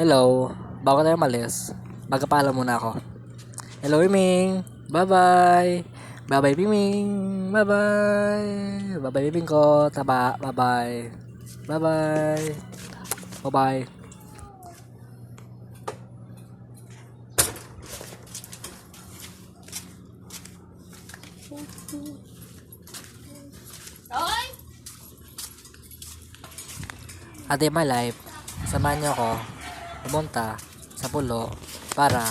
Hello. Bago tayo malis, magkapaalam muna ako. Hello, Miming. Bye-bye. Bye-bye, Miming. Bye-bye. Bye-bye, Miming ko. Taba. Bye-bye. Bye-bye. Bye-bye. Oy! At in my life, samahan niyo ako pumunta sa pulo para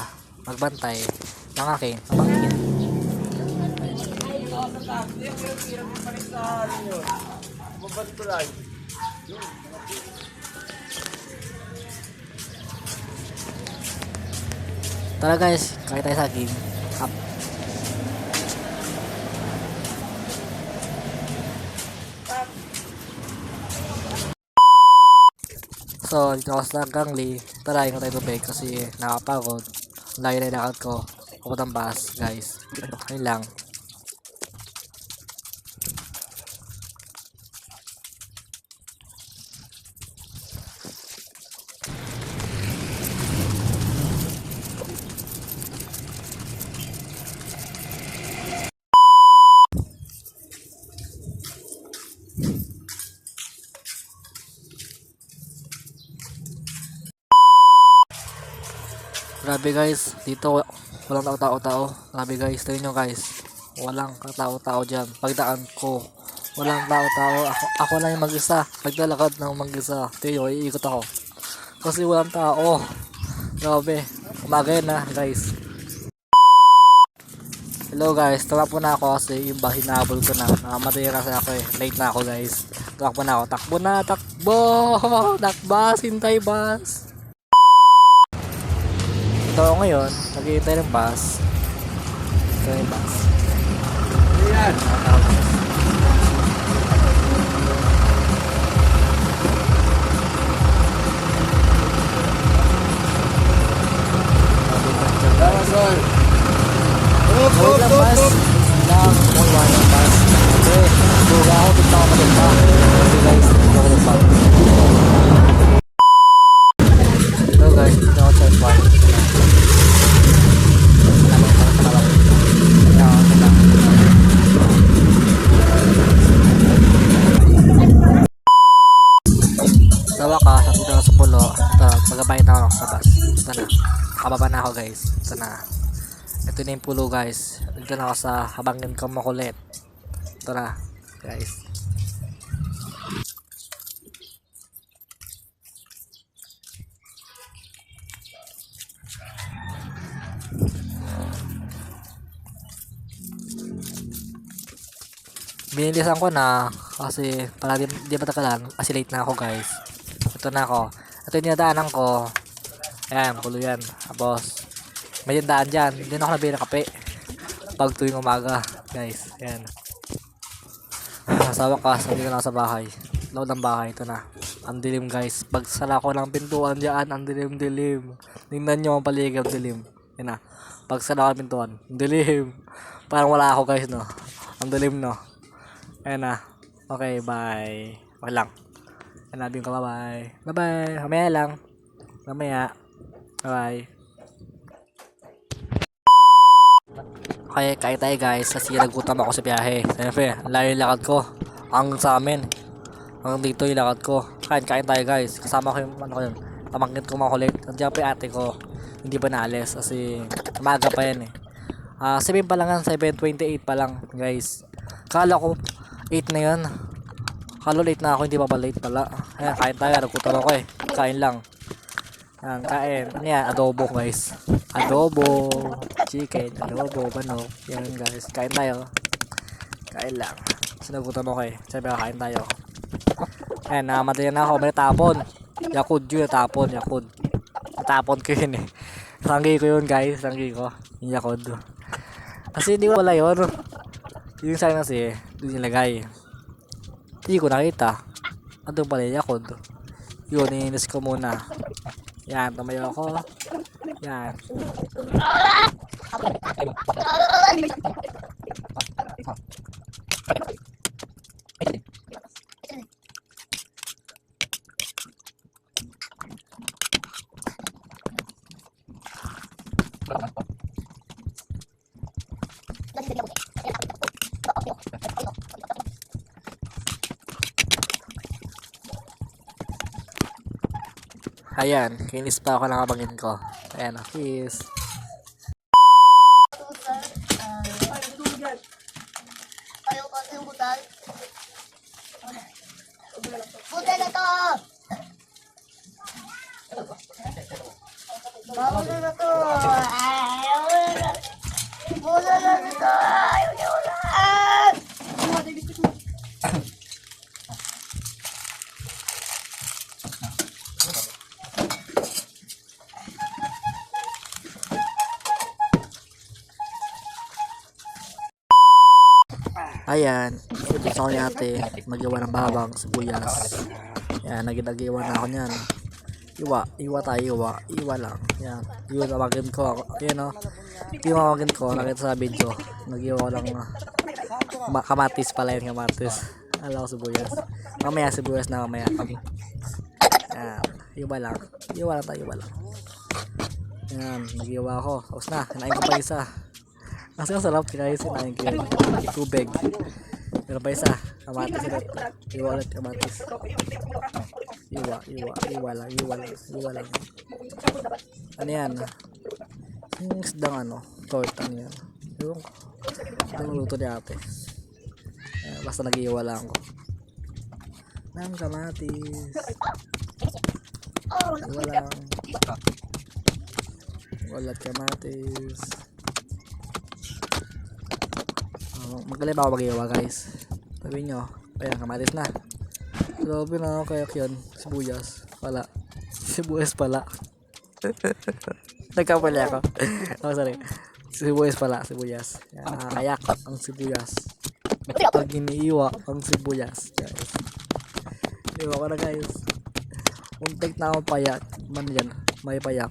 magbantay ng aking pamangkin. Tara guys, kaya tayo saging. Up. So, dito ako sa Gangli. Tara, ingat tayo tubig kasi nakapagod. Layo na yung lakad ko. Pupuntang bus, guys. Ayun lang. Grabe guys, dito walang tao-tao-tao. Grabe guys, tingnan nyo guys. Walang tao-tao dyan. Pagdaan ko, walang tao-tao. Ako, ako lang yung mag-isa. Paglalakad ng mag-isa. Tingnan nyo, iikot ako. Kasi walang tao. Grabe. Umaga na guys. Hello guys, tumakbo na ako kasi yung ba hinabol ko na. Nakamatay kasi ako eh. Late na ako guys. Tumakbo na ako. Takbo na, takbo! Takbas, hintay bus! Ako ngayon, naghihintay ng bus. Ito yung bus. Ayan. Kababa na ako guys. Ito na. Ito na yung pulo guys. Dito na ako sa habangin ko makulit. Ito na guys. Binilisan ko na kasi para di, di matagalan kasi late na ako guys. Ito na ako. Ito yung dinadaanan ko. Ayan, pulo yan. Tapos, may daan dyan. Hindi na ako nabili ng kape. Pag tuwing umaga, guys. Ayan. Sa wakas, hindi ko na sa bahay. Load ng bahay, ito na. Ang dilim guys. Pag sala ko ng pintuan dyan, ang dilim-dilim. Tingnan nyo ang paligid, dilim. Yan na. Pag sala ko ng pintuan, dilim. Parang wala ako guys, no. Ang dilim, no. Ayan na. Okay, bye. Okay lang. Hanapin ko, bye-bye. Bye-bye. Mamaya lang. Mamaya. Bye-bye. Okay, kaya tayo guys kasi nagutom ako sa biyahe. Siyempre, ang layo yung lakad ko. Ang sa amin. Hanggang dito yung lakad ko. Kain, kain tayo guys. Kasama ko yung ano ko yun. Pamangkin ko mga kulit. Nandiyan pa yung ate ko. Hindi pa naalis kasi umaga pa yan eh. Ah, 7 pa lang yan. 7.28 pa lang guys. Kala ko 8 na yan. Kala late na ako. Hindi pa ba late pala. Ayan, kain tayo. Nagutom ako eh. Kain lang. Yan, kain. Ano yan? Adobo, guys. Adobo. Chicken. Adobo. Manok. Yan, guys. Kain tayo. Kain lang. Sinagutan ako eh. Sabi kain tayo. Ayan, namatay na ako. May tapon. Yakud yun. Tapon. Yakud. Natapon ko yun eh. Tanggi ko yun, guys. Tanggi ko. Yung Yakud. Kasi hindi wala yun. Yung sign kasi, doon nilagay. Hindi ko nakita. Andun pala yung Yakud. Yun, ininis ko muna. 야, 너무 이러고. 야. Let's go. Ayan, kinis pa ako ng kabangin ko. Ayan, oh, kiss. Butal na to! Bawal na na to! Ayan, gusto ko ni ate magawa ng babang sibuyas. Ayan, naginagiwa na ako niyan. Iwa, iwa tayo, iwa. Iwa lang. Ayan, yun tawagin ko ako. Ayan o. Yung ko, nakita sa video. Nagiwa lang. ah, ma- kamatis pala yun, kamatis. Alam ko sibuyas. Mamaya sibuyas na mamaya. Ayan, iwa lang. Iwa lang tayo, iwa lang. Ayan, nagiwa ako. Tapos na, kinain ko pa isa. Kasi ang sarap kinain sinain ko yung tubig. Pero pa isa, kamatis ulit. Iwa ulit, kamatis. Iwa, iwa, iwa lang, iwa lang, iwa lang. Ano yan? Yung isdang ano, tortang yan. Yung, yung luto ni ate. Eh, basta nag-iwa lang ako. Ng kamatis. Iwa lang. Walat kamatis. Ako mag-iwa guys? Sabi nyo, ayan, kamatis na. Grabe na, kaya yun, sibuyas. Wala. Sibuyas pala. Nagkapali ako. oh, sorry. Sibuyas pala, sibuyas. Yan, nakakayak ang sibuyas. Pag iniiwa ang sibuyas, guys. Iwa ko na guys. Untik na akong payak. Man yan, may payak.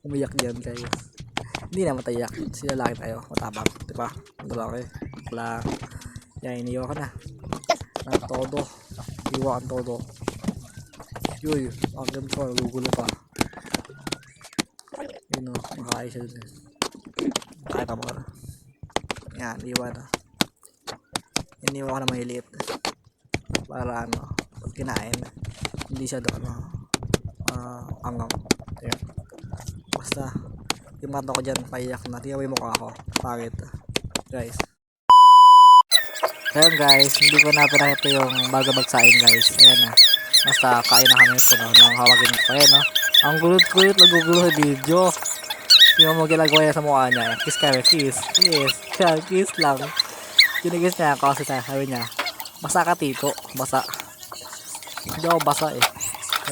Umiyak yan guys. Hindi na matayak. Sila laki tayo. Matapang. Diba? Ang lalaki. Wala. Yan, iniiwa ko na. Ng todo. Iwa ang todo. Yuy, ang ganito ko, nagugulo pa. Yun o, makain siya dun. Kahit mo na. Yan, iwa na. Iniwa ko na mahiliit. Para ano, pag kinain, hindi siya doon, ano, ah, angang. Ayan. Basta, yung mata ko dyan, paiyak na. Tingnan mo yung mukha ko. Pangit. Guys. Ayan guys, hindi ko na yung bago bagsain guys. Ayan na. Basta kain na kami ito no, nang hawagin ko. Ayan no. Ang gulut-gulut, nagugulo video. Yung mo ginagawa niya sa mukha niya. Kiss kami, kiss. Kiss. Kiss lang. Kinigis niya ako kasi sabi niya, basa ka tito. Basa. Hindi ako basa eh.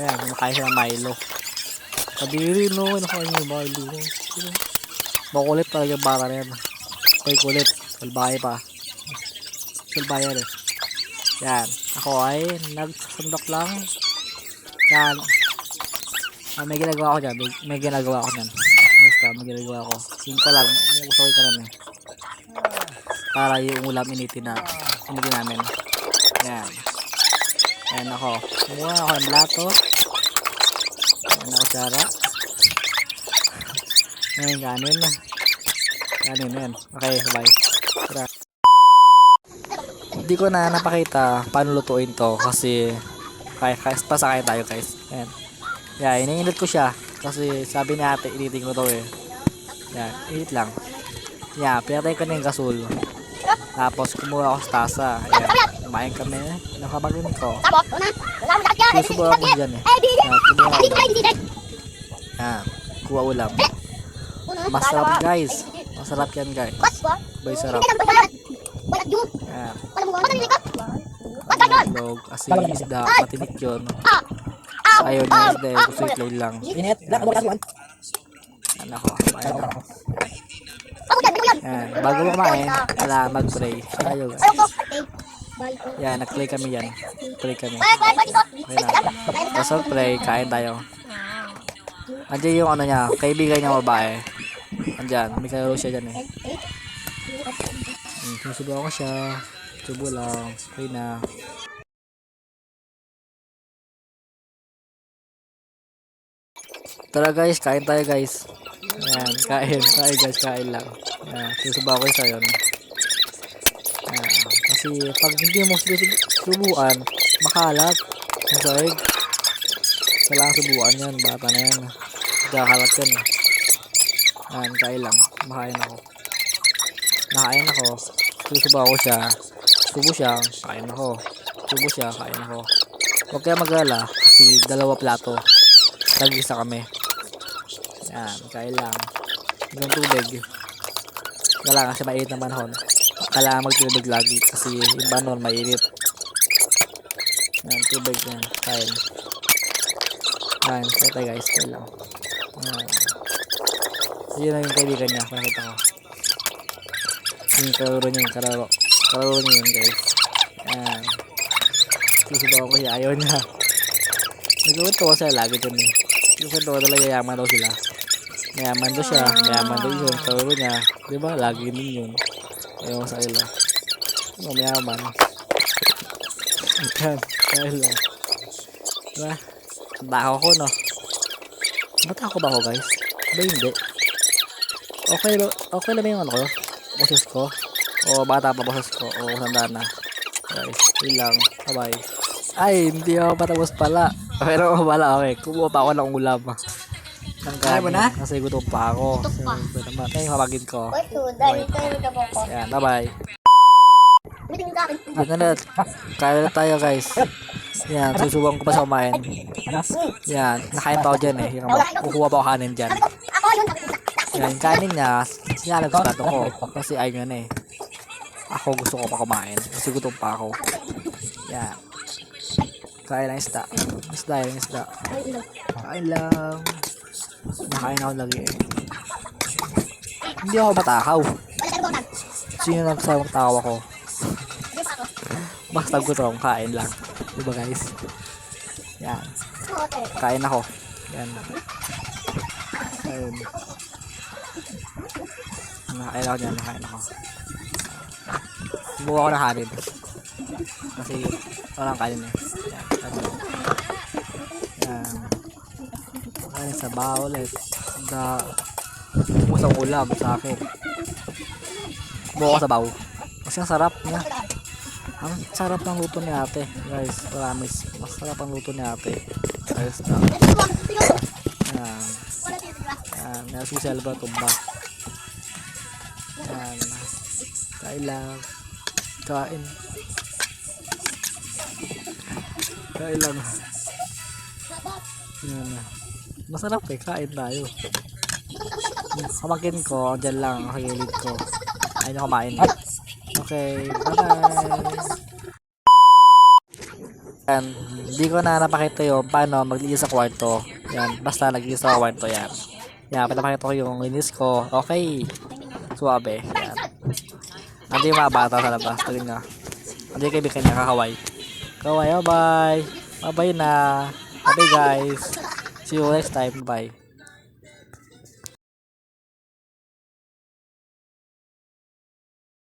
Ayan, kumakain siya ng Milo. Kadiri no, nakain niya Milo. Makulit talaga yung bata na yan. May kulit. Salbahe pa. Salbayan eh. Yan. Ako ay nagsasandok lang. Yan. Ah, may ginagawa ako dyan. May, ginagawa ako dyan. Basta, may ginagawa ako. Simple lang. May ko ka lang. Para yung ulam initin na initin namin. Yan. Yan ako. Kumuha ako ng plato. Yan ako sara. Ngayon kanin. Kanin yan. Okay, bye. Tara. Hindi ko na napakita paano lutuin to kasi kaya kaya pasakay tayo guys. Ayan. Yeah, iniinit ko siya kasi sabi ni ate initin ko to eh. Yan, init lang. Yeah, pinatay ko na yung gasol. Tapos kumuha ako sa tasa. Ayan, kumain kami. Nakabagin ko. Susubo ako dyan eh. Eh, Yan, kumuha di, Yan, kuha ulam. Masarap guys. Masarap yan guys. Bay sarap. Na yun. Wala ko? Itlog, asin, isda, matinik yun. Ah! Ah! Ayaw niya isda, eh, gusto itlog lang. Init, wala bukas man. Yan ako, yan. Bago mo kumain, kailangan mag-pray. Ko. Bye. Yan, nag-play kami yan. Play kami. Okay na. Tapos mag-play, kain tayo. Andiyan yung ano niya, kaibigan niya babae. Andiyan, may kalaro siya dyan eh. Hmm, Sinusubo ko siya. Subo lang. Okay na. Tara guys, kain tayo guys. Yan, kain. Kain guys, kain lang. Yan, sinusubo ko siya yun. Kasi pag hindi mo sinusubuan, makalat. Ang saig. Kailangan subukan yan. Bata na yan. Kakalat yan eh. Yan, kain lang. Makain ako. Nakain ako. Susubo ako siya. Subo siya. Kain ako. Subo siya. Kain ako. Huwag kaya mag-alala. Kasi dalawa plato. Tag-isa kami. Yan, kain lang. Hanggang tubig. Kailangan kasi mainit na panahon. Kailangan magtubig lagi kasi yung panahon mainit. Yan, tubig yan. Kain. Yan, tayo guys. Kain lang. Yan. Yun na yung kaibigan niya. Nakita ko. Yung kalaro niya, yung kalaro. Kalaro niya yun guys. Yan. Susubawan ko siya. Ayaw niya. Nagluto ko siya lagi dun eh. Kwento ko talaga yaman daw sila. Mayaman daw siya. Mayaman daw yun. Kalaro niya. Di ba? Lagi din yun. Ayaw sa kanila. Oh, mayaman. Yan. Kaya lang. Diba? Takaw ko, no? Ba't ako ba ako, guys? Ba hindi? Okay, okay lang yung ano ko? Boses ko? O bata pa boses ko? O sanda na? Guys, yun lang. Bye-bye. Ay, hindi ako patapos pala. Pero wala, okay. Kumuha pa ako ng ulam. Ng Kaya mo na? Kasi gutom pa ako. Gutom pa. So, naman. Ay, mamagin ko. Yan, ka akin. Yan na Kaya na tayo, guys. Yan, susubukan ko pa sa kumain. Yan, nakain pa ako dyan eh. Yung, kukuha pa ako kanin dyan. Yan, kanin niya, sinalag sa plato ko. Kasi ayaw niya eh. Ako gusto ko pa kumain. Kasi gutom pa ako. Yan. Kain lang isda. Isda yung isda. Kain lang. Nakain ako lagi eh. Hindi ako matakaw. Sino nagsawang tawa ko? Basta gutom, kain lang. Diba guys? Yan. Kain ako. Yan. Ayun. Nakain ako dyan, nakain ako. Buka ako ng kanin. Kasi walang kanin eh. Yan. Yan. Kanin sa baho ulit. Da, musang ulam sa akin. Buka ako sa baho. Kasi ang sarap niya. Ang sarap ng luto ni ate. Guys, promise. Masarap ang luto ni ate. Guys, na. Yan. Yan. Nasusi ba tumba. Yan. Kain lang. Kain. Kain lang. Yan. Masarap eh. Kain tayo. Kamakin ko. Diyan lang. Sa gilid ko. Ayaw niya kumain. Okay. Bye-bye. Yan. Hindi ko na napakita yung paano maglinis sa kwarto. Yan. Basta naglinis sa kwarto yan. Yan. Pinapakita ko yung linis ko. Okay. Suwabe. Yan. Hindi yung mga bata sa labas. Tingin nga. Hindi kayo kanya kakaway. Kaway, bye bye. Bye bye na. Bye guys. See you next time. Bye.